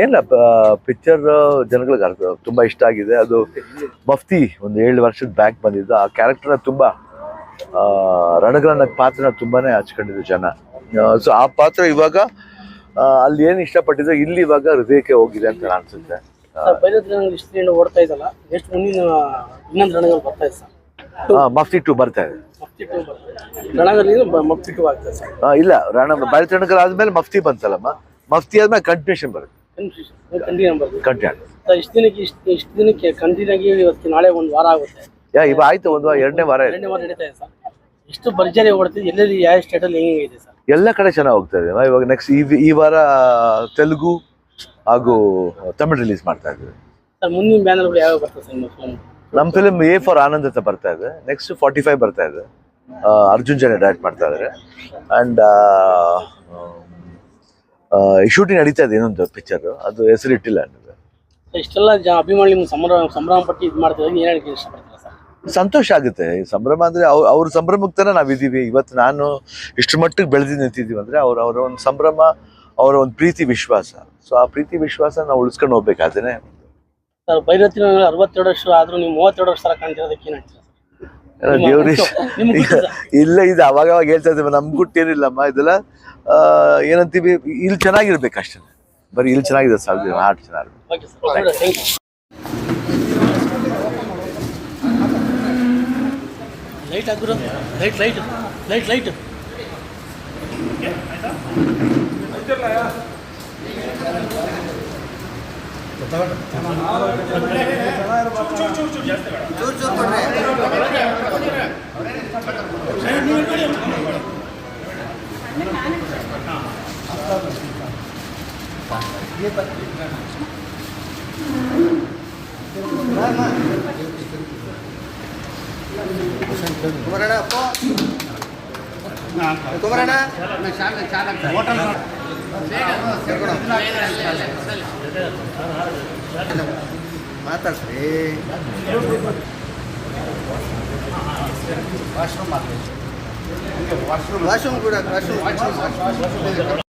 ಏನಿಲ್ಲ ಪಿಕ್ಚರ್ ಜನಗಳಿಗೆ ಅರ್ಥ ತುಂಬ ಇಷ್ಟ ಆಗಿದೆ. ಅದು ಮಫ್ತಿ ಒಂದು ಏಳು ವರ್ಷದ ಬ್ಯಾಕ್ ಬಂದಿದ್ದು. ಆ ಕ್ಯಾರೆಕ್ಟರ್ನ ತುಂಬ ರಣಗಳನ್ನ ಪಾತ್ರನ ತುಂಬಾನೇ ಹಚ್ಕೊಂಡಿದ್ರು ಜನ. ಸೊ ಆ ಪಾತ್ರ ಇವಾಗ ಅಲ್ಲಿ ಏನು ಇಷ್ಟಪಟ್ಟಿದ್ರೆ ಇಲ್ಲಿ ಇವಾಗ ಹೃದಯಕ್ಕೆ ಹೋಗಿದೆ ಅಂತ ಅನ್ಸುತ್ತೆ. ಮಫ್ತಿ ಟು ಬರ್ತಾ ಇದೆ. ಇಲ್ಲ ರಣ ಬಯಲು ಆದ್ಮೇಲೆ ಮಫ್ತಿ ಬಂತಲ್ಲಮ್ಮ? ಮಫ್ತಿ ಆದ್ಮೇಲೆ ಕಂಟಿನ್ಯೂಷನ್ ಬರುತ್ತೆ. ಕಂಟಿನ್ಯೂ ಬರ್ತದೆ ಕಂಟಿನ್ಯೂ ಇಷ್ಟು ದಿನಕ್ಕೆ ಇಷ್ಟು ಇಷ್ಟು ದಿನಕ್ಕೆ ಕಂಟಿನ್ಯೂ ಆಗಿ ಇವತ್ತು ನಾಳೆ ಒಂದು ವಾರ ಆಗುತ್ತೆ. ಯಾ ಇವ ಆಯ್ತು ಒಂದು ಎರಡನೇ ವಾರ ಎರಡನೇ ವಾರ ನಡೀತಾ ಇದೆ ಸರ್. ಎಷ್ಟು ಭರ್ಜರಿ ಓಡ್ತಿದೆ ಎಲ್ಲೆಲ್ಲಿ ಯಾವ ಸ್ಟೇಟಲ್ಲಿ ಹೆಂಗೆ ಇದೆ ಸರ್? ಎಲ್ಲ ಕಡೆ ಚೆನ್ನಾಗಿ ಹೋಗ್ತಾ ಇದೆ. ಇವಾಗ ನೆಕ್ಸ್ಟ್ ಈ ಈ ವಾರ ತೆಲುಗು ಹಾಗೂ ತಮಿಳ್ ರಿಲೀಸ್ ಮಾಡ್ತಾ ಇದ್ದೀವಿ. ಸರ್ ಮುಂದಿನ ಬ್ಯಾನರ್ಗಳು ಯಾವ್ಯಾವ ಬರ್ತದೆ ಸರ್ ನಿಮ್ಮ ನಮ್ಮ ಫಿಲ್ಮ್ ಎ ಫಾರ್ ಆನಂದ್ ಅಂತ ಬರ್ತಾ ಇದೆ. ನೆಕ್ಸ್ಟ್ ಫಾರ್ಟಿ ಫೈವ್ ಬರ್ತಾ ಇದೆ. ಅರ್ಜುನ್ ಜನ ಡೈರೆಕ್ಟ್ ಮಾಡ್ತಾ ಇದ್ದಾರೆ ಆ್ಯಂಡ್ ಶೂಟಿಂಗ್ ನಡೀತಾ ಇದೆ ಇನ್ನೊಂದು ಪಿಕ್ಚರ್ ಅದು ಹೆಸರು ಇಟ್ಟಿಲ್ಲ ನನಗೆ ಇಷ್ಟೆಲ್ಲ ಅಭಿಮಾನಿ ನಿಮ್ಗೆ ಸಂಭ್ರಮ ಸಂಭ್ರಮ ಪಟ್ಟಿ ಇದು ಮಾಡ್ತಿದ್ರೆ ಏನು ಹೇಳಕ್ಕೆ ಇಷ್ಟಪಡ್ತೀರಾ ಸರ್? ಸಂತೋಷ ಆಗುತ್ತೆ. ಈ ಸಂಭ್ರಮ ಅಂದ್ರೆ ಅವ್ರ ಅವ್ರ ಸಂಭ್ರಮಕ್ಕೆ ತರ ನಾವಿದ್ದೀವಿ ಇವತ್ತು ನಾನು ಇಷ್ಟು ಮಟ್ಟಿಗೆ ಬೆಳೆದು ನಿಂತಿದ್ದೀವಿ ಅಂದ್ರೆ ಅವ್ರ ಅವರ ಒಂದು ಸಂಭ್ರಮ ಅವರ ಒಂದು ಪ್ರೀತಿ ವಿಶ್ವಾಸ. ಸೊ ಆ ಪ್ರೀತಿ ವಿಶ್ವಾಸ ನಾವು ಉಳಿಸ್ಕೊಂಡು ಹೋಗ್ಬೇಕಾದ್ರೆ ಸರ್ ಬೈರತ್ತಿನ ಅರವತ್ತೆರಡು ವರ್ಷ ಆದ್ರೂ ನೀವು ಮೂವತ್ತೆರಡು ವರ್ಷ ತರ ಕಾಣ್ತಿರೋದಕ್ಕೆ ಏನು ಹೇಳ್ತೀರಾ ದೇವ್ರಿ. ಇಲ್ಲ ಇದು ಅವಾಗ ಅವಾಗ ಹೇಳ್ತಾ ಇದ್ದೀವಿ ನಮ್ ಗುಟ್ಟೇನಿಲ್ಲಮ್ಮ ಇದೆಲ್ಲ ಏನಂತೀವಿ ಇಲ್ಲಿ ಚೆನ್ನಾಗಿರ್ಬೇಕು ಅಷ್ಟೇ. ಬರೀ ಇಲ್ಲಿ ಚೆನ್ನಾಗಿದೆ ಸಾಧ್ಯ ಹಾಟ್ ಚೆನ್ನಾಗಿ okay sir thank you light ಹಾಕಿರೋ ಲೈಟ್ ಲೈಟ್ ಲೈಟ್ ಲೈಟ್ ಕುಮಾರಣ್ಣ ಅಪ್ಪ ಕುಮಾರಣ್ಣ ಮಾತಾಡ್ಸ್ರಿ ವಾಶ್ರೂಮ್ ಕೂಡ ವಾಶ್ರೂಮ್